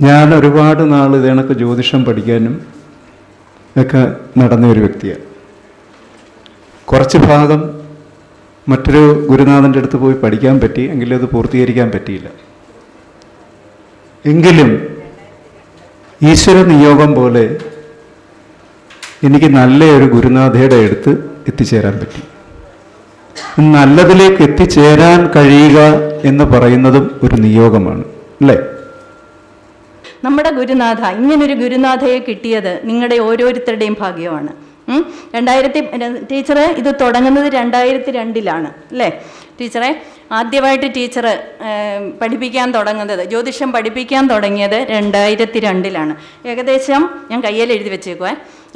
ഞാൻ ഒരുപാട് നാൾ ഇതേണക്ക് ജ്യോതിഷം പഠിക്കാനും ഒക്കെ നടന്ന ഒരു വ്യക്തിയാണ്. കുറച്ച് ഭാഗം മറ്റൊരു ഗുരുനാഥന്റെ അടുത്ത് പോയി പഠിക്കാൻ പറ്റി എങ്കിലും അത് പൂർത്തീകരിക്കാൻ പറ്റിയില്ല. എങ്കിലും ഈശ്വര നിയോഗം പോലെ എനിക്ക് നല്ലൊരു ഗുരുനാഥയുടെ അടുത്ത് എത്തിച്ചേരാൻ പറ്റി. നല്ലതിലേക്ക് എത്തിച്ചേരാൻ കഴിയുക എന്ന് പറയുന്നതും ഒരു നിയോഗമാണ് അല്ലേ? നമ്മുടെ ഗുരുനാഥ ഇങ്ങനൊരു ഗുരുനാഥയെ കിട്ടിയത് നിങ്ങളുടെ ഓരോരുത്തരുടെയും ഭാഗ്യമാണ്. രണ്ടായിരത്തി ടീച്ചറ് ഇത് തുടങ്ങുന്നത് രണ്ടായിരത്തി രണ്ടിലാണ് അല്ലേ? ടീച്ചറെ ആദ്യമായിട്ട് ടീച്ചർ പഠിപ്പിക്കാൻ തുടങ്ങുന്നത് ജ്യോതിഷം പഠിപ്പിക്കാൻ തുടങ്ങിയത് രണ്ടായിരത്തി രണ്ടിലാണ്. ഏകദേശം ഞാൻ കയ്യിൽ എഴുതി വെച്ചേക്കുവേ.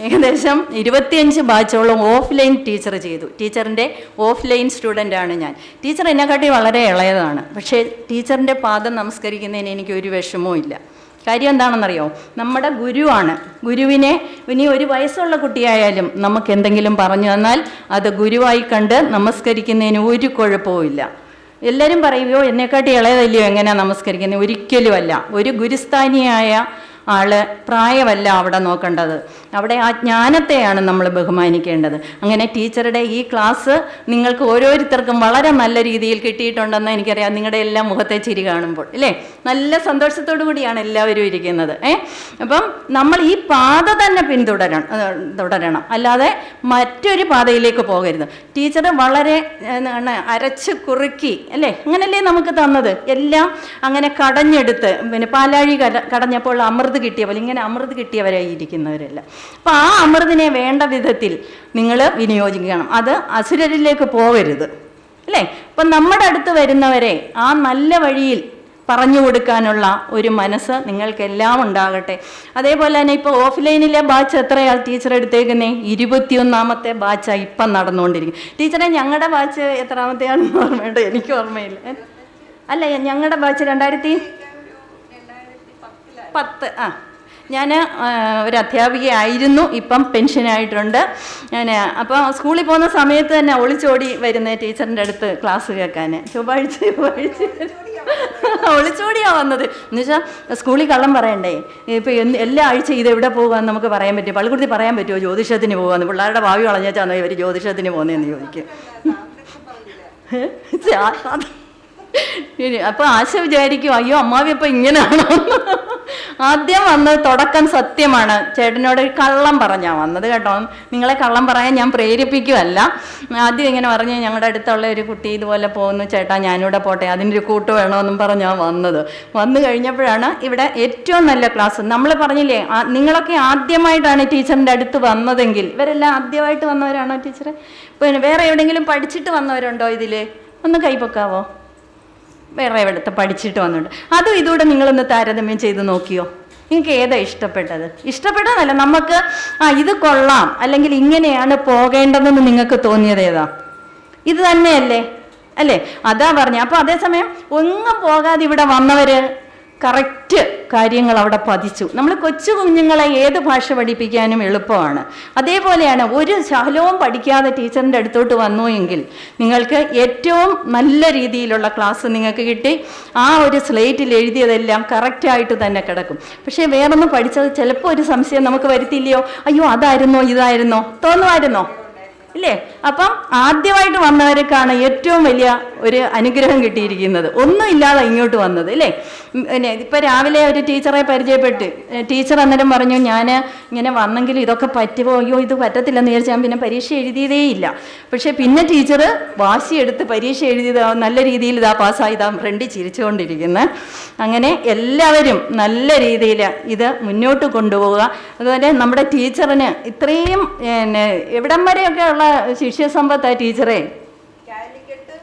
ഏകദേശം ഇരുപത്തിയഞ്ച് ബാച്ചോളം ഓഫ്ലൈൻ ടീച്ചർ ചെയ്തു. ടീച്ചറിന്റെ ഓഫ്ലൈൻ സ്റ്റുഡന്റാണ് ഞാൻ. ടീച്ചർ എന്നെക്കാട്ടി വളരെ ഇളയതാണ്. പക്ഷേ ടീച്ചറിന്റെ പാദം നമസ്കരിക്കുന്നതിന് എനിക്ക് ഒരു വിഷമവും ഇല്ല കാര്യം എന്താണെന്നറിയോ? നമ്മുടെ ഗുരുവാണ്. ഗുരുവിനെ ഇനി ഒരു വയസ്സുള്ള കുട്ടിയായാലും നമുക്ക് എന്തെങ്കിലും പറഞ്ഞു തന്നാൽ അത് ഗുരുവായി കണ്ട് നമസ്കരിക്കുന്നതിന് ഒരു കുഴപ്പവും ഇല്ല എല്ലാവരും പറയുകയോ എന്നെക്കാട്ടി ഇളയതല്ലയോ എങ്ങനെയാണ് നമസ്കരിക്കുന്നത് ഒരിക്കലുമല്ല. ഒരു ഗുരുസ്ഥാനിയായ ആൾ പ്രായമല്ല അവിടെ നോക്കേണ്ടത്. അവിടെ ആ ജ്ഞാനത്തെയാണ് നമ്മൾ ബഹുമാനിക്കേണ്ടത്. അങ്ങനെ ടീച്ചറുടെ ഈ ക്ലാസ് നിങ്ങൾക്ക് ഓരോരുത്തർക്കും വളരെ നല്ല രീതിയിൽ കിട്ടിയിട്ടുണ്ടെന്ന് എനിക്കറിയാം. നിങ്ങളുടെ എല്ലാ മുഖത്തെ ചിരി കാണുമ്പോൾ അല്ലേ നല്ല സന്തോഷത്തോടു കൂടിയാണ് എല്ലാവരും ഇരിക്കുന്നത് ഏ? അപ്പം നമ്മൾ ഈ പാത തന്നെ പിന്തുടരണം തുടരണം. അല്ലാതെ മറ്റൊരു പാതയിലേക്ക് പോകരുത്. ടീച്ചർ വളരെ അരച്ച് കുറുക്കി അല്ലേ? അങ്ങനല്ലേ നമുക്ക് തന്നത്? എല്ലാം അങ്ങനെ കടഞ്ഞെടുത്ത് പിന്നെ പാലാഴി കട കടഞ്ഞപ്പോൾ അമൃത് കിട്ടിയ പോലെ ഇങ്ങനെ അമൃത് കിട്ടിയവരായി ഇരിക്കുന്നവരല്ല അപ്പം ആ അമൃതിനെ വേണ്ട വിധത്തിൽ നിങ്ങൾ വിനിയോഗിക്കണം. അത് അസുരരിലേക്ക് പോകരുത് അല്ലേ? അപ്പം നമ്മുടെ അടുത്ത് വരുന്നവരെ ആ നല്ല വഴിയിൽ പറഞ്ഞു കൊടുക്കാനുള്ള ഒരു മനസ്സ് നിങ്ങൾക്കെല്ലാം ഉണ്ടാകട്ടെ. അതേപോലെ തന്നെ ഇപ്പോൾ ഓഫ്ലൈനിലെ ബാച്ച് എത്രയാൾ ടീച്ചർ എടുത്തേക്കുന്നേ? ഇരുപത്തിയൊന്നാമത്തെ ബാച്ചാണ് ഇപ്പം നടന്നുകൊണ്ടിരിക്കും ടീച്ചറെ ഞങ്ങളുടെ ബാച്ച് എത്രാമത്തെയാണെന്ന് ഓർമ്മയുണ്ട്? എനിക്ക് ഓർമ്മയില്ല. അല്ല ഞങ്ങളുടെ ബാച്ച് രണ്ടായിരത്തി പത്ത് ആ. ഞാൻ ഒരു അധ്യാപികയായിരുന്നു ഇപ്പം പെൻഷനായിട്ടുണ്ട്. ഞാൻ അപ്പോൾ സ്കൂളിൽ പോകുന്ന സമയത്ത് തന്നെ ഒളിച്ചോടി വരുന്ന ടീച്ചറിന്റെ അടുത്ത് ക്ലാസ് കേൾക്കാൻ ചൊവ്വാഴ്ച ചൊവ്വാഴ്ച. ഒളിച്ചോടിയാണ് വന്നത്. എന്നുവെച്ചാൽ സ്കൂളിൽ കള്ളം പറയണ്ടേ? ഇപ്പോൾ എല്ലാ ആഴ്ച ഇത് എവിടെ പോകുകയെന്ന് നമുക്ക് പറയാൻ പറ്റും പള്ളിക്കുടുത്തി പറയാൻ പറ്റുമോ? ജ്യോതിഷത്തിന് പോകുമെന്ന് പിള്ളേരുടെ ഭാവി കളഞ്ഞാൽ ഇവർ ജ്യോതിഷത്തിന് പോകുന്നതെന്ന് ചോദിക്കും. അത് ഇനി അപ്പൊ ആശ വിചാരിക്കും അയ്യോ അമ്മാവി അപ്പൊ ഇങ്ങനെയാണോ ആദ്യം വന്നത് തുടക്കം സത്യമാണ്. ചേട്ടനോട് കള്ളം പറഞ്ഞാ വന്നത് കേട്ടോ. നിങ്ങളെ കള്ളം പറയാൻ ഞാൻ പ്രേരിപ്പിക്കുമല്ല ആദ്യം ഇങ്ങനെ പറഞ്ഞ് ഞങ്ങളുടെ അടുത്തുള്ള ഒരു കുട്ടി ഇതുപോലെ പോകുന്നു ചേട്ടാ ഞാനിവിടെ പോട്ടെ അതിനൊരു കൂട്ട് വേണമെന്നും പറഞ്ഞാ വന്നത്. വന്നു കഴിഞ്ഞപ്പോഴാണ് ഇവിടെ ഏറ്റവും നല്ല ക്ലാസ്. നമ്മൾ പറഞ്ഞില്ലേ നിങ്ങളൊക്കെ ആദ്യമായിട്ടാണ് ടീച്ചറിന്റെ അടുത്ത് വന്നതെങ്കിൽ. ഇവരെല്ലാം ആദ്യമായിട്ട് വന്നവരാണോ ടീച്ചറെ? പിന്നെ വേറെ എവിടെയെങ്കിലും പഠിച്ചിട്ട് വന്നവരുണ്ടോ ഇതിൽ ഒന്ന് കൈപ്പൊക്കാവോ വേറെ എവിടുത്തെ പഠിച്ചിട്ട് വന്നിട്ടുണ്ട് അതും ഇതുകൂടെ നിങ്ങളൊന്ന് താരതമ്യം ചെയ്ത് നോക്കിയോ? നിങ്ങൾക്ക് ഏതാ ഇഷ്ടപ്പെട്ടത്? ഇഷ്ടപ്പെട്ടതല്ല നമുക്ക് ആ ഇത് കൊള്ളാം. അല്ലെങ്കിൽ ഇങ്ങനെയാണ് പോകേണ്ടതെന്ന് നിങ്ങൾക്ക് തോന്നിയത് ഏതാ? ഇത് തന്നെയല്ലേ? അല്ലേ? അതാ പറഞ്ഞ. അപ്പോൾ അതേസമയം ഒന്നും പോകാതെ ഇവിടെ വന്നവര് കറക്റ്റ് കാര്യങ്ങൾ അവിടെ പതിച്ചു. നമ്മൾ കൊച്ചു കുഞ്ഞുങ്ങളെ ഏത് ഭാഷ പഠിപ്പിക്കാനും എളുപ്പമാണ്. അതേപോലെയാണ് ഒരു ശകലവും പഠിക്കാതെ ടീച്ചറിന്റെ അടുത്തോട്ട് വന്നു എങ്കിൽ നിങ്ങൾക്ക് ഏറ്റവും നല്ല രീതിയിലുള്ള ക്ലാസ് നിങ്ങൾക്ക് കിട്ടി. ആ ഒരു സ്ലേറ്റിൽ എഴുതിയതെല്ലാം കറക്റ്റായിട്ട് തന്നെ കിടക്കും. പക്ഷേ വേറൊന്നും പഠിച്ചത് ചിലപ്പോൾ ഒരു സംശയം നമുക്ക് വരുത്തില്ലയോ? അയ്യോ അതായിരുന്നോ ഇതായിരുന്നോ? തോന്നുമായിരുന്നോ? ഇല്ലേ? അപ്പം ആദ്യമായിട്ട് വന്നവർക്കാണ് ഏറ്റവും വലിയ ഒരു അനുഗ്രഹം കിട്ടിയിരിക്കുന്നത്. ഒന്നും ഇല്ലാതെ ഇങ്ങോട്ട് വന്നത് ഇല്ലേ? ഉം, പിന്നെ ഇപ്പം രാവിലെ ഒരു ടീച്ചറെ പരിചയപ്പെട്ട്. ടീച്ചർ അന്നേരം പറഞ്ഞു ഞാൻ ഇങ്ങനെ വന്നെങ്കിൽ ഇതൊക്കെ പറ്റുമോ അയ്യോ ഇത് പറ്റത്തില്ലെന്ന് വിചാരിച്ചാൽ ഞാൻ പിന്നെ പരീക്ഷ എഴുതിയതേ ഇല്ല. പക്ഷേ പിന്നെ ടീച്ചർ വാശി എടുത്ത് പരീക്ഷ എഴുതിയത് നല്ല രീതിയിൽ ഇതാ പാസ്സായി ഇതാ ഫ്രണ്ടിൽ ചിരിച്ചുകൊണ്ടിരിക്കുന്നത് അങ്ങനെ എല്ലാവരും നല്ല രീതിയിൽ ഇത് മുന്നോട്ട് കൊണ്ടുപോവുക. അതുപോലെ നമ്മുടെ ടീച്ചറിന് ഇത്രയും എവിടം വരെയൊക്കെ ഉള്ള ശിഷ്യസമ്പത്താ ടീച്ചറെ.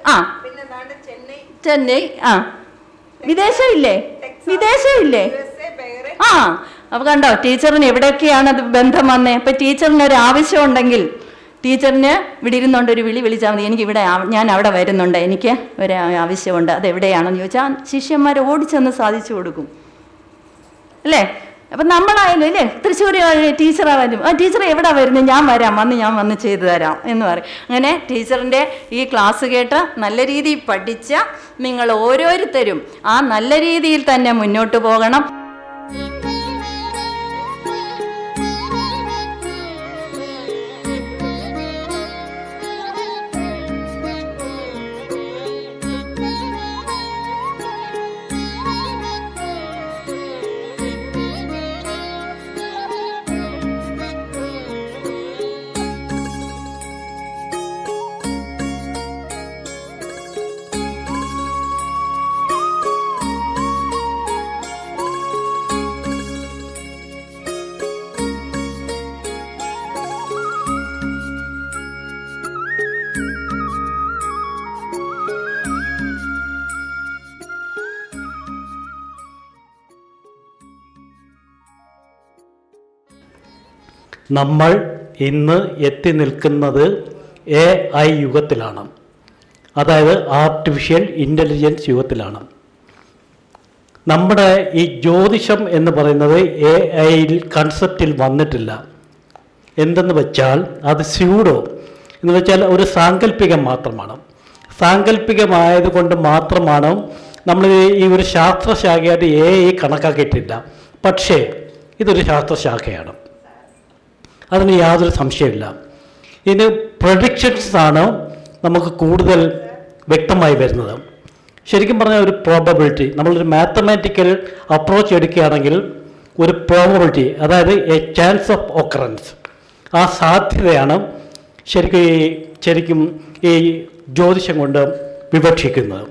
ആ. ചെന്നൈ. ആ. വിദേശമില്ലേ? വിദേശമില്ലേ? വിദേശം ഇല്ലേ ആ. അപ്പൊ കണ്ടോ ടീച്ചറിന് എവിടെയൊക്കെയാണ് അത് ബന്ധം വന്നേ അപ്പൊ ടീച്ചറിന് ഒരു ആവശ്യം ഉണ്ടെങ്കിൽ ടീച്ചറിന് ഇവിടെ ഇരുന്നുകൊണ്ട് ഒരു വിളി വിളിച്ചാൽ മതി. എനിക്ക് ഇവിടെ ഞാൻ അവിടെ വരുന്നുണ്ട്. എനിക്ക് ഒരു ആവശ്യമുണ്ട്. അത് എവിടെയാണെന്ന് ചോദിച്ചാൽ ശിഷ്യന്മാരെ ഓടിച്ചെന്ന് സാധിച്ചു കൊടുക്കും. അല്ലേ? അപ്പം നമ്മളായാലും ഇല്ലേ? തൃശ്ശൂർ ടീച്ചറായാലും ആ ടീച്ചർ എവിടെ വരുന്നത് ഞാൻ വരാം വന്ന് ഞാൻ വന്ന് ചെയ്തു തരാം എന്ന് പറയും. അങ്ങനെ ടീച്ചറിന്റെ ഈ ക്ലാസ് കേട്ട് നല്ല രീതിയിൽ പഠിച്ച നിങ്ങൾ ഓരോരുത്തരും ആ നല്ല രീതിയിൽ തന്നെ മുന്നോട്ട് പോകണം. നമ്മൾ ഇന്ന് എത്തി നിൽക്കുന്നത് എ ഐ യുഗത്തിലാണ്. അതായത് ആർട്ടിഫിഷ്യൽ ഇന്റലിജൻസ് യുഗത്തിലാണ്. നമ്മുടെ ഈ ജ്യോതിഷം എന്ന് പറയുന്നത് എ ഐയിൽ കൺസെപ്റ്റിൽ വന്നിട്ടില്ല. എന്തെന്ന് വെച്ചാൽ അത് സ്യൂഡോ എന്ന് വെച്ചാൽ ഒരു സാങ്കല്പികം മാത്രമാണ്. സാങ്കല്പികമായതുകൊണ്ട് മാത്രമാണ് നമ്മൾ ഈ ഒരു ശാസ്ത്രശാഖയായിട്ട് എ ഐ കണക്കാക്കിയിട്ടില്ല. പക്ഷേ ഇതൊരു ശാസ്ത്രശാഖയാണ്. അതിന് യാതൊരു സംശയമില്ല ഇത് പ്രൊഡിക്ഷൻസ് ആണ് നമുക്ക് കൂടുതൽ വ്യക്തമായി വരുന്നത്. ശരിക്കും പറഞ്ഞാൽ ഒരു പ്രോബബിലിറ്റി നമ്മളൊരു മാത്തമാറ്റിക്കൽ അപ്രോച്ച് എടുക്കുകയാണെങ്കിൽ ഒരു പ്രോബബിലിറ്റി അതായത് എ ചാൻസ് ഓഫ് ഒക്കറൻസ് ആ സാധ്യതയാണ് ശരിക്കും ഈ ശരിക്കും ഈ ജ്യോതിഷം കൊണ്ട് വിവക്ഷിക്കുന്നത്.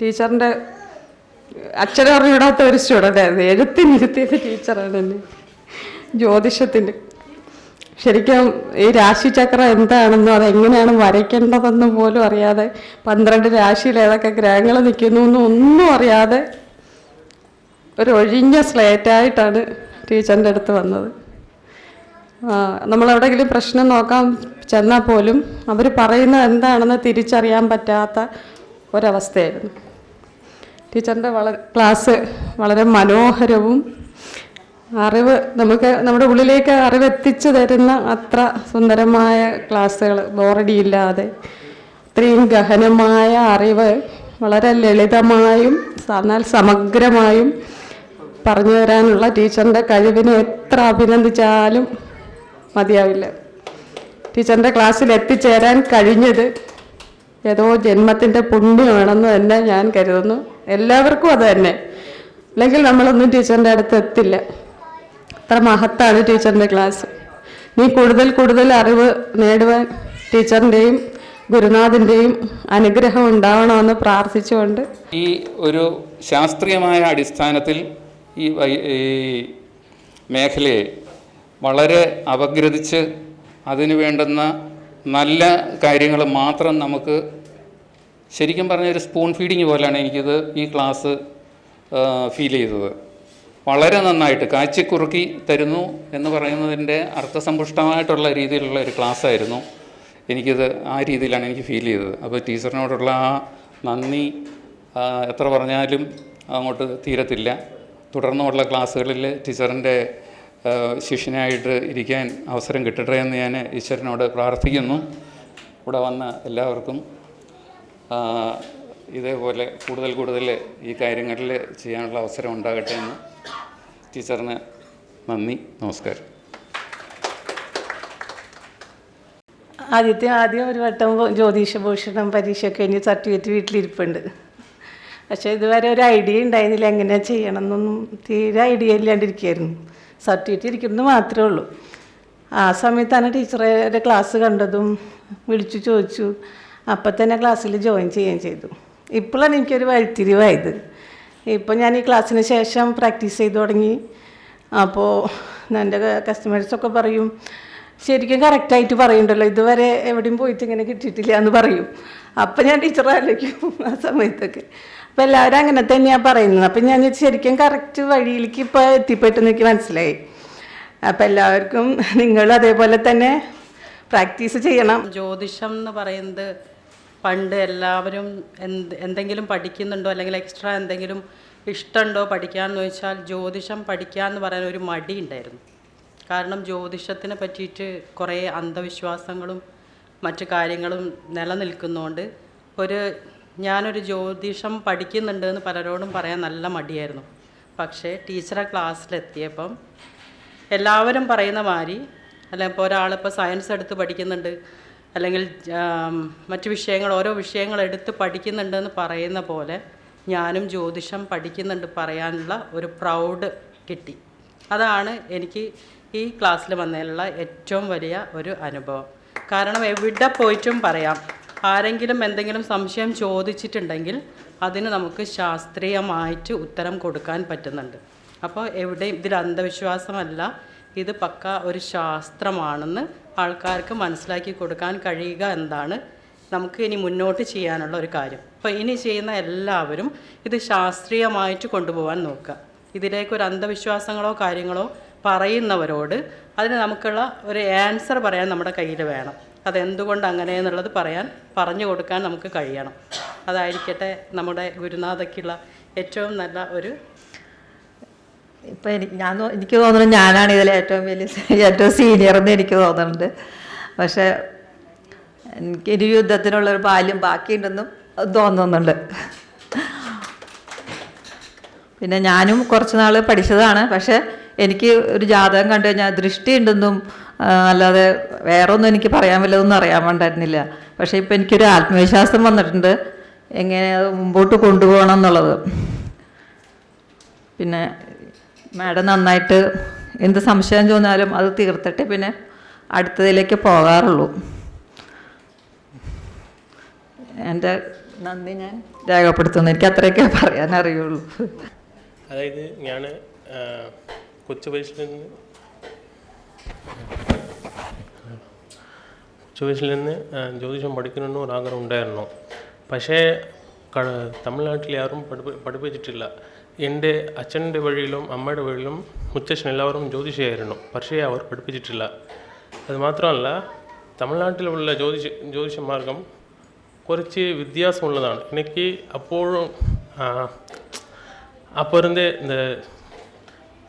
ടീച്ചറിന്റെ അക്ഷരം അറിഞ്ഞിടാത്ത ഒരു സ്റ്റുഡന്റ് ആയിരുന്നു. എഴുത്തിനിരുത്തിയത് ടീച്ചറാണ് എന്നെ. ജ്യോതിഷത്തിന് ശരിക്കും ഈ രാശി രാശിചക്രം എന്താണെന്നും അതെങ്ങനെയാണ് വരയ്ക്കേണ്ടതെന്നും പോലും അറിയാതെ പന്ത്രണ്ട് രാശിയിൽ ഏതൊക്കെ ഗ്രഹങ്ങൾ നിൽക്കുന്നു എന്നും ഒന്നും അറിയാതെ ഒരു ഒഴിഞ്ഞ സ്ലേറ്റായിട്ടാണ് ടീച്ചറിന്റെ അടുത്ത് വന്നത്. നമ്മളെവിടെയെങ്കിലും പ്രശ്നം നോക്കാൻ ചെന്നാൽ പോലും അവർ പറയുന്നത് എന്താണെന്ന് തിരിച്ചറിയാൻ പറ്റാത്ത ഒരവസ്ഥയായിരുന്നു. ടീച്ചറിന്റെ വള ക്ലാസ് വളരെ മനോഹരവും അറിവ് നമുക്ക് നമ്മുടെ ഉള്ളിലേക്ക് അറിവ് എത്തിച്ചു തരുന്ന അത്ര സുന്ദരമായ ക്ലാസ്സുകൾ ബോറടിയില്ലാതെ ഇത്രയും ഗഹനമായ അറിവ് വളരെ ലളിതമായും എന്നാൽ സമഗ്രമായും പറഞ്ഞു തരാനുള്ള ടീച്ചറിന്റെ കഴിവിനെ എത്ര അഭിനന്ദിച്ചാലും മതിയാവില്ല. ടീച്ചറിന്റെ ക്ലാസ്സിൽ എത്തിച്ചേരാൻ കഴിഞ്ഞത് ഏതോ ജന്മത്തിന്റെ പുണ്യമാണെന്ന് തന്നെ ഞാൻ കരുതുന്നു. എല്ലാവർക്കും അത് തന്നെ. അല്ലെങ്കിൽ നമ്മളൊന്നും ടീച്ചറിന്റെ അടുത്ത് എത്തില്ല. അത്ര മഹത്താണ് ടീച്ചറിന്റെ ക്ലാസ്. നീ കൂടുതൽ കൂടുതൽ അറിവ് നേടുവാൻ ടീച്ചറിന്റെയും ഗുരുനാഥിന്റെയും അനുഗ്രഹം ഉണ്ടാവണമെന്ന് പ്രാർത്ഥിച്ചുകൊണ്ട് ഈ ഒരു ശാസ്ത്രീയമായ അടിസ്ഥാനത്തിൽ ഈ മേഖലയെ വളരെ അപഗ്രഥിച്ച് അതിനു വേണ്ടുന്ന നല്ല കാര്യങ്ങൾ മാത്രം നമുക്ക് ശരിക്കും പറഞ്ഞ ഒരു സ്പൂൺ ഫീഡിങ് പോലെയാണ് എനിക്കിത് ഈ ക്ലാസ് ഫീൽ ചെയ്തത്. വളരെ നന്നായിട്ട് കാച്ചിക്കുറുക്കി തരുന്നു എന്ന് പറയുന്നതിന്റെ അർത്ഥസമ്പുഷ്ടമായിട്ടുള്ള രീതിയിലുള്ള ഒരു ക്ലാസ് ആയിരുന്നു. എനിക്കിത് ആ രീതിയിലാണ് എനിക്ക് ഫീൽ ചെയ്തത്. അപ്പോൾ ടീച്ചറിനോടുള്ള ആ നന്ദി എത്ര പറഞ്ഞാലും അങ്ങോട്ട് തീരത്തില്ല. തുടർന്നുള്ള ക്ലാസ്സുകളിൽ ടീച്ചറിന്റെ ശിഷ്യനായിട്ട് ഇരിക്കാൻ അവസരം കിട്ടട്ടെ എന്ന് ഞാൻ ഈശ്വരനോട് പ്രാർത്ഥിക്കുന്നു. ഇവിടെ വന്ന എല്ലാവർക്കും ഇതേപോലെ കൂടുതൽ കൂടുതൽ ഈ കാര്യങ്ങളിൽ ചെയ്യാനുള്ള അവസരം ഉണ്ടാകട്ടെ എന്ന് ടീച്ചറിന് നന്ദി നമസ്കാരം. ആദ്യത്തെ ആദ്യം ഒരു വട്ടം ജ്യോതിഷ ജ്യോതിഷഭൂഷണം പരീക്ഷയൊക്കെ കഴിഞ്ഞ് സർട്ടിഫിക്കറ്റ് വീട്ടിലിരിപ്പുണ്ട്. പക്ഷേ ഇതുവരെ ഒരു ഐഡിയ ഉണ്ടായിരുന്നില്ല എങ്ങനെ ചെയ്യണമെന്നൊന്നും തീരെ ഐഡിയ ഇല്ലാണ്ടിരിക്കുകയായിരുന്നു. സർട്ടിഫിക്കറ്റ് ഇരിക്കുന്നത് മാത്രമേ ഉള്ളൂ. ആ സമയത്താണ് ടീച്ചറുടെ ക്ലാസ് കണ്ടതും വിളിച്ചു ചോദിച്ചു. അപ്പം തന്നെ ക്ലാസ്സിൽ ജോയിൻ ചെയ്യുകയും ചെയ്തു. ഇപ്പോഴാണ് എനിക്കൊരു വഴിത്തിരിവായത്. ഇപ്പം ഞാൻ ഈ ക്ലാസ്സിന് ശേഷം പ്രാക്ടീസ് ചെയ്തു തുടങ്ങി. അപ്പോൾ എന്റെ കസ്റ്റമേഴ്സൊക്കെ പറയും ശരിക്കും കറക്റ്റായിട്ട് പറയുന്നുണ്ടല്ലോ ഇതുവരെ എവിടെയും പോയിട്ട് ഇങ്ങനെ കിട്ടിയിട്ടില്ല എന്ന് പറയും. അപ്പം ഞാൻ ടീച്ചറെ ആലോചിക്കും ആ സമയത്തൊക്കെ. അപ്പം എല്ലാവരും അങ്ങനെ തന്നെയാണ് പറയുന്നത്. അപ്പം ഞാൻ ശരിക്കും കറക്റ്റ് വഴിയിലേക്ക് ഇപ്പോൾ എത്തിപ്പെട്ടെന്ന് എനിക്ക് മനസ്സിലായി. അപ്പം എല്ലാവർക്കും നിങ്ങൾ അതേപോലെ തന്നെ പ്രാക്ടീസ് ചെയ്യണം. ജ്യോതിഷം എന്ന് പറയുന്നത് പണ്ട് എല്ലാവരും എന്ത് എന്തെങ്കിലും പഠിക്കുന്നുണ്ടോ അല്ലെങ്കിൽ എക്സ്ട്രാ എന്തെങ്കിലും ഇഷ്ടമുണ്ടോ പഠിക്കാമെന്ന് ചോദിച്ചാൽ ജ്യോതിഷം പഠിക്കാമെന്ന് പറയാൻ ഒരു മടി ഉണ്ടായിരുന്നു. കാരണം ജ്യോതിഷത്തിനെ പറ്റിയിട്ട് കുറേ അന്ധവിശ്വാസങ്ങളും മറ്റു കാര്യങ്ങളും നിലനിൽക്കുന്നതുകൊണ്ട് ഒരു ഞാനൊരു ജ്യോതിഷം പഠിക്കുന്നുണ്ട് എന്ന് പലരോടും പറയാൻ നല്ല മടിയായിരുന്നു. പക്ഷേ ടീച്ചറെ ക്ലാസ്സിലെത്തിയപ്പം എല്ലാവരും പറയുന്ന മാതിരി അല്ല ഇപ്പോൾ ഒരാളിപ്പോൾ സയൻസ് എടുത്ത് പഠിക്കുന്നുണ്ട് അല്ലെങ്കിൽ മറ്റു വിഷയങ്ങൾ ഓരോ വിഷയങ്ങൾ എടുത്ത് പഠിക്കുന്നുണ്ടെന്ന് പറയുന്ന പോലെ ഞാനും ജ്യോതിഷം പഠിക്കുന്നുണ്ട് പറയാനുള്ള ഒരു പ്രൗഡ് കിട്ടി. അതാണ് എനിക്ക് ഈ ക്ലാസ്സിൽ വന്നതിലുള്ള ഏറ്റവും വലിയ ഒരു അനുഭവം. കാരണം എവിടെ പോയിട്ടും പറയാം. ആരെങ്കിലും എന്തെങ്കിലും സംശയം ചോദിച്ചിട്ടുണ്ടെങ്കിൽ അതിന് നമുക്ക് ശാസ്ത്രീയമായിട്ട് ഉത്തരം കൊടുക്കാൻ പറ്റുന്നുണ്ട്. അപ്പോൾ എവിടെയും ഇതിൽ അന്ധവിശ്വാസമല്ല. ഇത് പക്ക ഒരു ശാസ്ത്രമാണെന്ന് ആൾക്കാർക്ക് മനസ്സിലാക്കി കൊടുക്കാൻ കഴിയുക എന്താണ് നമുക്ക് ഇനി മുന്നോട്ട് ചെയ്യാനുള്ള ഒരു കാര്യം. അപ്പോൾ ഇനി ചെയ്യുന്ന എല്ലാവരും ഇത് ശാസ്ത്രീയമായിട്ട് കൊണ്ടുപോകാൻ നോക്കുക. ഇതിലേക്ക് ഒരു അന്ധവിശ്വാസങ്ങളോ കാര്യങ്ങളോ പറയുന്നവരോട് അതിന് നമുക്കുള്ള ഒരു ആൻസർ പറയാൻ നമ്മുടെ കയ്യിൽ വേണം. അതെന്തുകൊണ്ട് അങ്ങനെ എന്നുള്ളത് പറയാൻ പറഞ്ഞു കൊടുക്കാൻ നമുക്ക് കഴിയണം. അതായിരിക്കട്ടെ നമ്മുടെ ഗുരുനാഥയ്ക്കുള്ള ഏറ്റവും നല്ല ഒരു ഇപ്പം എനിക്ക് ഞാൻ എനിക്ക് തോന്നുന്നു ഞാനാണ് ഇതിൽ ഏറ്റവും വലിയ ഏറ്റവും സീനിയർ എന്ന് എനിക്ക് തോന്നുന്നുണ്ട്. പക്ഷേ എനിക്ക് ഇരു യുദ്ധത്തിനുള്ളൊരു ബാല്യം ബാക്കിയുണ്ടെന്നും തോന്നുന്നുണ്ട്. പിന്നെ ഞാനും കുറച്ച് നാൾ പഠിച്ചതാണ്. പക്ഷേ എനിക്ക് ഒരു ജാതകം കണ്ടു കഴിഞ്ഞാൽ ദൃഷ്ടി ഉണ്ടെന്നും അല്ലാതെ വേറെ ഒന്നും എനിക്ക് പറയാൻ വല്ലതൊന്നും അറിയാൻ വേണ്ടായിരുന്നില്ല. പക്ഷേ ഇപ്പം എനിക്കൊരു ആത്മവിശ്വാസം വന്നിട്ടുണ്ട്. എങ്ങനെ അത് മുമ്പോട്ട് കൊണ്ടുപോകണം എന്നുള്ളത്. പിന്നെ മാഡം നന്നായിട്ട് എന്ത് സംശയം തോന്നാലും അത് തീർത്തിട്ട് പിന്നെ അടുത്തതിലേക്ക് പോകാറുള്ളൂ. എന്റെ നന്ദി ഞാൻ രേഖപ്പെടുത്തുന്നു. എനിക്ക് അത്രയൊക്കെ പറയാൻ അറിയുള്ളൂ അതായത് ഞാൻ കൊച്ചു വയസ്സിൽ നിന്ന് കൊച്ചു വയസ്സിൽ നിന്ന് ആ, ജ്യോതിഷം പഠിക്കണമെന്ന് ഒരു ആഗ്രഹം ഉണ്ടായിരുന്നു പക്ഷേ ക തമിഴ്നാട്ടിൽ ആരും പഠിപ്പി പഠിപ്പിച്ചിട്ടില്ല എൻ്റെ അച്ഛൻ്റെ വഴിയിലും അമ്മയുടെ വഴിയിലും മുത്തശ്ശൻ എല്ലാവരും ജ്യോതിഷിയായിരുന്നു പക്ഷേ അവർ പഠിപ്പിച്ചിട്ടില്ല അത് മാത്രമല്ല തമിഴ്നാട്ടിലുള്ള ജ്യോതിഷ ജ്യോതിഷ മാർഗം കുറച്ച് വ്യത്യാസമുള്ളതാണ് എനിക്ക് അപ്പോഴും ആ, அப்போ இருந்தே இந்த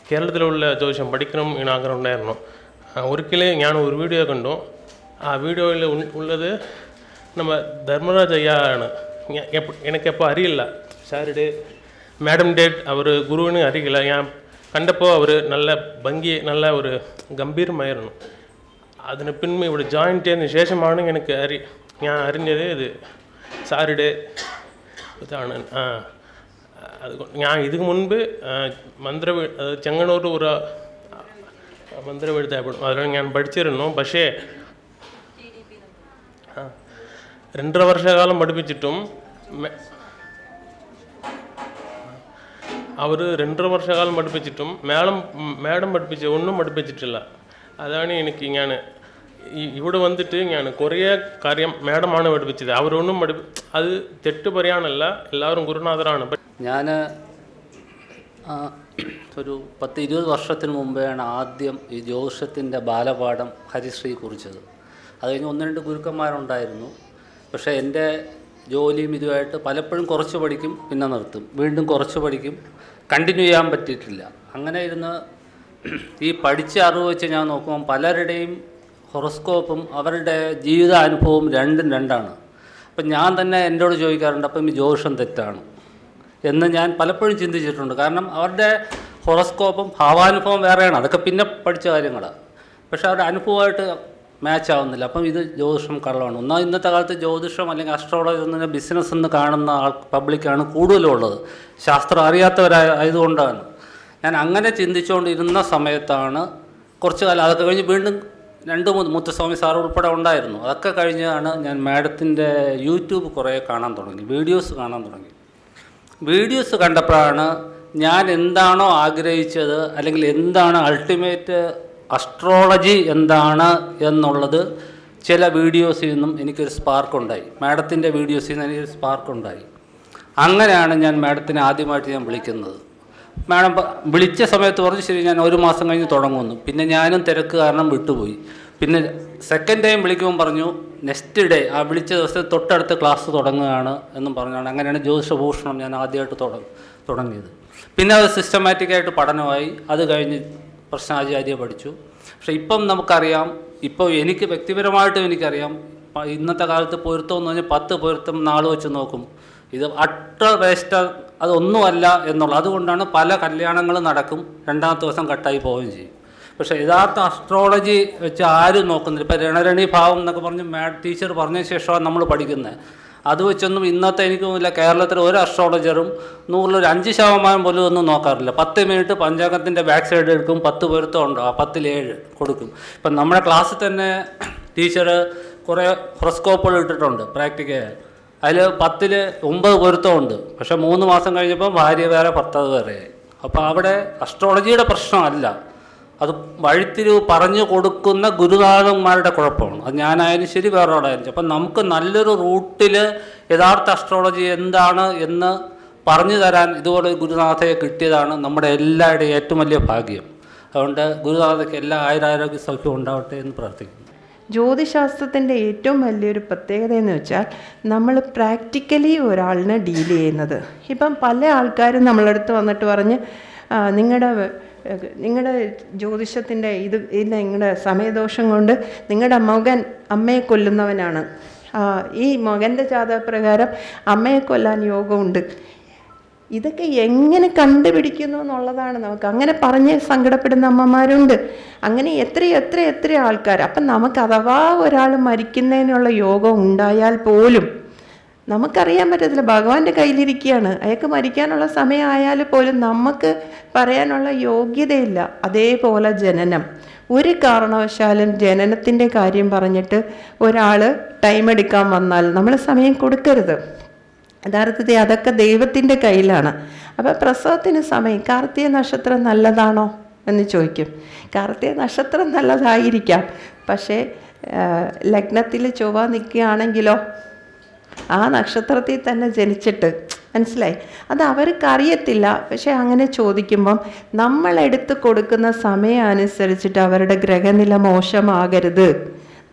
കേരളത്തിൽ ഉള്ള ജ്യോതിഷം പഠിക്കണം എന്ന് ആഗ്രഹം ഉണ്ടായിരുന്നു ഒരിക്കലേ ഞാൻ ഒരു വീഡിയോ കണ്ടു ആ വീഡിയോയിൽ ഉള്ളത് நம்ம தர்மராஜ் ஐயா ആണ് ഞാൻ എപ്പ- എനിക്കപ്പോൾ അറിയില്ല സാറുടെ മാഡം ഡേറ്റ് അവർ ഗുരുവിന് അറിയില്ല ഞാൻ കണ്ടപ്പോൾ അവർ നല്ല ഭംഗി നല്ല ഒരു ഗംഭീരമായിരുന്നു അതിന് പിൻമ ഇവിടെ ജോയിൻ ചെയ്തതിന് ശേഷമാണ് എനിക്ക് അറി ഞാൻ അറിഞ്ഞത് ഇത് സാറുടെ ഇതാണ് ആ അതുകൊണ്ട് ഞാൻ ഇതിന് മുൻപ് ആ, മന്ത്ര ചെങ്ങന്നൂർ ഒരു മന്ത്രവെഴുതായപ്പെടും അതിലാണ് ഞാൻ പഠിച്ചിരുന്നു പക്ഷേ ആ, രണ്ടര വർഷകാലം പഠിപ്പിച്ചിട്ടും മെ- അവർ രണ്ടര വർഷകാലം പഠിപ്പിച്ചിട്ടും മേഡം മേഡം പഠിപ്പിച്ച ഒന്നും പഠിപ്പിച്ചിട്ടില്ല അതാണ് എനിക്ക് ഞാൻ ഈ- ഇവിടെ വന്നിട്ട് ഞാൻ കുറേ കാര്യം മേഡമാണ് പഠിപ്പിച്ചത് അവരൊന്നും പഠിപ്പി അത് തെറ്റ് പറയാനല്ല എല്ലാവരും ഗുരുനാഥരാണ് ബട്ട് ഞാൻ ഒരു പത്ത് ഇരുപത് വർഷത്തിന് മുമ്പെയാണ് ആദ്യം ഈ ജ്യോതിഷത്തിന്റെ ബാലപാഠം ഹരിശ്രീ കുറിച്ചത്. അത് കഴിഞ്ഞ് ഒന്ന് രണ്ട് ഗുരുക്കന്മാരുണ്ടായിരുന്നു. പക്ഷേ എന്റെ ജോലിയും ഇതുമായിട്ട് പലപ്പോഴും കുറച്ച് പഠിക്കും പിന്നെ നിർത്തും. വീണ്ടും കുറച്ച് പഠിക്കും. കണ്ടിന്യൂ ചെയ്യാൻ പറ്റിയിട്ടില്ല. അങ്ങനെ ഇരുന്ന് ഈ പഠിച്ച അറിവ് വെച്ച് ഞാൻ നോക്കുമ്പോൾ പലരുടെയും ഹൊറോസ്കോപ്പും അവരുടെ ജീവിതാനുഭവവും രണ്ടും രണ്ടാണ്. അപ്പം ഞാൻ തന്നെ എന്നോട് ചോദിക്കാറുണ്ട് അപ്പം ഈ ജ്യോതിഷം തെറ്റാണ്? എന്ന് ഞാൻ പലപ്പോഴും ചിന്തിച്ചിട്ടുണ്ട്. കാരണം അവരുടെ ഹൊറോസ്കോപ്പും ഭാവാനുഭവം വേറെയാണ്. അതൊക്കെ പിന്നെ പഠിച്ച കാര്യങ്ങളാണ് പക്ഷേ അവരുടെ അനുഭവമായിട്ട് മാച്ച് ആവുന്നില്ല. അപ്പം ഇത് ജ്യോതിഷം കള്ളമാണ്. ഒന്നാം ഇന്നത്തെ കാലത്ത് ജ്യോതിഷം അല്ലെങ്കിൽ അസ്ട്രോളജി ഒന്നിനെ ബിസിനസ് എന്ന് കാണുന്ന ആൾ പബ്ലിക്കാണ് കൂടുതലുള്ളത്. ശാസ്ത്രം അറിയാത്തവരായതുകൊണ്ടാണ് ഞാൻ അങ്ങനെ ചിന്തിച്ചുകൊണ്ടിരുന്ന സമയത്താണ് കുറച്ച് കാലം അതൊക്കെ കഴിഞ്ഞ് വീണ്ടും രണ്ട് മൂന്ന് മുത്തുസ്വാമി സാർ ഉൾപ്പെടെ ഉണ്ടായിരുന്നു. അതൊക്കെ കഴിഞ്ഞാണ് ഞാൻ മാഡത്തിന്റെ യൂട്യൂബ് കുറേ കാണാൻ തുടങ്ങി. വീഡിയോസ് കാണാൻ തുടങ്ങി. വീഡിയോസ് കണ്ടപ്പോഴാണ് ഞാൻ എന്താണോ ആഗ്രഹിച്ചത് അല്ലെങ്കിൽ എന്താണ് അൾട്ടിമേറ്റ് അസ്ട്രോളജി എന്താണ് എന്നുള്ളത് ചില വീഡിയോസിൽ നിന്നും എനിക്കൊരു സ്പാർക്ക് ഉണ്ടായി. മാഡത്തിന്റെ വീഡിയോസിൽ നിന്ന് എനിക്കൊരു സ്പാർക്ക് ഉണ്ടായി. അങ്ങനെയാണ് ഞാൻ മാഡത്തിനെ ആദ്യമായിട്ട് ഞാൻ വിളിക്കുന്നത്. മാഡം വിളിച്ച സമയത്ത് പറഞ്ഞു ശരി ഞാൻ ഒരു മാസം കഴിഞ്ഞ് തുടങ്ങുന്നു. പിന്നെ ഞാനും തിരക്ക് കാരണം വിട്ടുപോയി. പിന്നെ സെക്കൻഡ് ടൈം വിളിക്കുമ്പോൾ പറഞ്ഞു നെക്സ്റ്റ് ഡേ ആ വിളിച്ച ദിവസത്തെ തൊട്ടടുത്ത ക്ലാസ് തുടങ്ങുകയാണ് എന്നും പറഞ്ഞാണ്. അങ്ങനെയാണ് ജ്യോതിഷഭൂഷണം ഞാൻ ആദ്യമായിട്ട് തുടങ്ങി തുടങ്ങിയത്. പിന്നെ അത് സിസ്റ്റമാറ്റിക്കായിട്ട് പഠനമായി. അത് കഴിഞ്ഞ് പ്രശ്നാചാര്യ പഠിച്ചു. പക്ഷേ ഇപ്പം നമുക്കറിയാം ഇപ്പോൾ എനിക്ക് വ്യക്തിപരമായിട്ടും എനിക്കറിയാം ഇന്നത്തെ കാലത്ത് പൊരുത്തം എന്ന് പറഞ്ഞാൽ പത്ത് പൊരുത്തം നാൾ വെച്ച് നോക്കും. ഇത് അട്ട വേസ്റ്റ് അതൊന്നുമല്ല എന്നുള്ളത് അതുകൊണ്ടാണ് പല കല്യാണങ്ങളും നടക്കും രണ്ടാമത്തെ ദിവസം കട്ടായി പോവുകയും ചെയ്യും. പക്ഷേ യഥാർത്ഥ അസ്ട്രോളജി വെച്ച് ആരും നോക്കുന്നില്ല. ഇപ്പോൾ രണരണി ഭാവം എന്നൊക്കെ പറഞ്ഞ് മാഡ് ടീച്ചർ പറഞ്ഞ ശേഷമാണ് നമ്മൾ പഠിക്കുന്നത്. അത് വെച്ചൊന്നും ഇന്നത്തെ എനിക്ക് തോന്നുന്നില്ല കേരളത്തിലെ ഒരു അസ്ട്രോളജറും നൂറിലൊരു അഞ്ച് ശതമാനം പോലും ഒന്നും നോക്കാറില്ല. പത്ത് മിനിറ്റ് പഞ്ചാംഗത്തിന്റെ ബാക്ക് സൈഡ് എടുക്കും പത്ത് പൊരുത്തം ഉണ്ടോ. ആ പത്തിൽ ഏഴ് കൊടുക്കും. ഇപ്പം നമ്മുടെ ക്ലാസ്സിൽ തന്നെ ടീച്ചർ കുറേ ഹൊറസ്കോപ്പുകൾ ഇട്ടിട്ടുണ്ട് പ്രാക്ടിക്കൽ അതിൽ പത്തിൽ ഒമ്പത് പൊരുത്തമുണ്ട് പക്ഷേ മൂന്ന് മാസം കഴിഞ്ഞപ്പോൾ ഭാര്യ വേറെ ഭർത്താവ് വേറെ അപ്പോൾ അവിടെ അസ്ട്രോളജിയുടെ പ്രശ്നമല്ല. അത് വഴിത്തിരിവ് പറഞ്ഞു കൊടുക്കുന്ന ഗുരുനാഥന്മാരുടെ കുഴപ്പമാണ്. അത് ഞാനായാലും ശരി വേറെ ശരി. അപ്പം നമുക്ക് നല്ലൊരു റൂട്ടിൽ യഥാർത്ഥ അസ്ട്രോളജി എന്താണ് എന്ന് പറഞ്ഞു തരാൻ ഇതുപോലെ ഗുരുനാഥയെ കിട്ടിയതാണ് നമ്മുടെ എല്ലാവരുടെയും ഏറ്റവും വലിയ ഭാഗ്യം. അതുകൊണ്ട് ഗുരുനാഥയ്ക്ക് എല്ലാ ആയുരാരോഗ്യ സൗഖ്യവും ഉണ്ടാവട്ടെ എന്ന് പ്രാർത്ഥിക്കുന്നു. ജ്യോതിശാസ്ത്രത്തിന്റെ ഏറ്റവും വലിയൊരു പ്രത്യേകത എന്ന് വെച്ചാൽ നമ്മൾ പ്രാക്ടിക്കലി ഒരാളിനെ ഡീൽ ചെയ്യുന്നത്. ഇപ്പം പല ആൾക്കാരും നമ്മളടുത്ത് വന്നിട്ട് പറഞ്ഞ് നിങ്ങളുടെ നിങ്ങളുടെ ജ്യോതിഷത്തിന്റെ ഇത് ഇത് നിങ്ങളുടെ സമയദോഷം കൊണ്ട് നിങ്ങളുടെ മകൻ അമ്മയെ കൊല്ലുന്നവനാണ്. ഈ മകന്റെ ജാതകപ്രകാരം അമ്മയെ കൊല്ലാൻ യോഗമുണ്ട്. ഇതൊക്കെ എങ്ങനെ കണ്ടുപിടിക്കുന്നു എന്നുള്ളതാണ് നമുക്ക്. അങ്ങനെ പറഞ്ഞ് സങ്കടപ്പെടുന്ന അമ്മമാരുണ്ട്. അങ്ങനെ എത്ര എത്ര എത്ര ആൾക്കാർ. അപ്പം നമുക്ക് അഥവാ ഒരാൾ മരിക്കുന്നതിനുള്ള യോഗം ഉണ്ടായാൽ പോലും നമുക്കറിയാൻ പറ്റത്തില്ല. ഭഗവാന്റെ കയ്യിലിരിക്കുകയാണ്. അയാൾക്ക് മരിക്കാനുള്ള സമയമായാൽ പോലും നമുക്ക് പറയാനുള്ള യോഗ്യതയില്ല. അതേപോലെ ജനനം. ഒരു കാരണവശാലും ജനനത്തിന്റെ കാര്യം പറഞ്ഞിട്ട് ഒരാൾ ടൈം എടുക്കാൻ വന്നാൽ നമ്മൾ സമയം കൊടുക്കരുത്. യഥാർത്ഥത്തിൽ അതൊക്കെ ദൈവത്തിന്റെ കയ്യിലാണ്. അപ്പോൾ പ്രസവത്തിന് സമയം കാർത്തിക നക്ഷത്രം നല്ലതാണോ എന്ന് ചോദിക്കും. കാർത്തിക നക്ഷത്രം നല്ലതായിരിക്കാം. പക്ഷേ ലഗ്നത്തിൽ ചൊവ്വ നിൽക്കുകയാണെങ്കിലോ ആ നക്ഷത്രത്തിൽ തന്നെ ജനിച്ചിട്ട് മനസ്സിലായി? അത് അവർക്ക് അറിയത്തില്ല പക്ഷെ അങ്ങനെ ചോദിക്കുമ്പം നമ്മൾ എടുത്തു കൊടുക്കുന്ന സമയം അനുസരിച്ചിട്ട് അവരുടെ ഗ്രഹനില മോശമാകരുത്.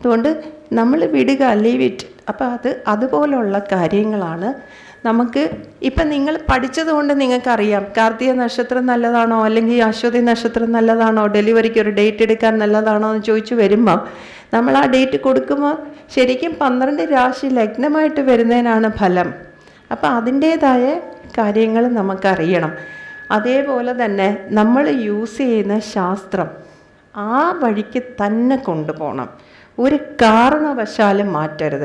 അതുകൊണ്ട് നമ്മൾ വിടുക ലീവ് ഇറ്റ് അപ്പോൾ അത് അതുപോലുള്ള കാര്യങ്ങളാണ് നമുക്ക് ഇപ്പം നിങ്ങൾ പഠിച്ചത് കൊണ്ട് നിങ്ങൾക്കറിയാം കാർത്തിക നക്ഷത്രം നല്ലതാണോ അല്ലെങ്കിൽ അശ്വതി നക്ഷത്രം നല്ലതാണോ ഡെലിവറിക്ക് ഒരു ഡേറ്റ് എടുക്കാൻ നല്ലതാണോ എന്ന് ചോദിച്ചു വരുമ്പം നമ്മൾ ആ ഡേറ്റ് കൊടുക്കുമ്പോൾ ശരിക്കും പന്ത്രണ്ട് രാശി ലഗ്നമായിട്ട് വരുന്നതിനാണ് ഫലം. അപ്പോൾ അതിന്റേതായ കാര്യങ്ങൾ നമുക്കറിയണം. അതേപോലെ തന്നെ നമ്മൾ യൂസ് ചെയ്യുന്ന ശാസ്ത്രം ആ വഴിക്ക് തന്നെ കൊണ്ടുപോകണം. ഒരു കാരണവശാലും മാറ്റരുത്.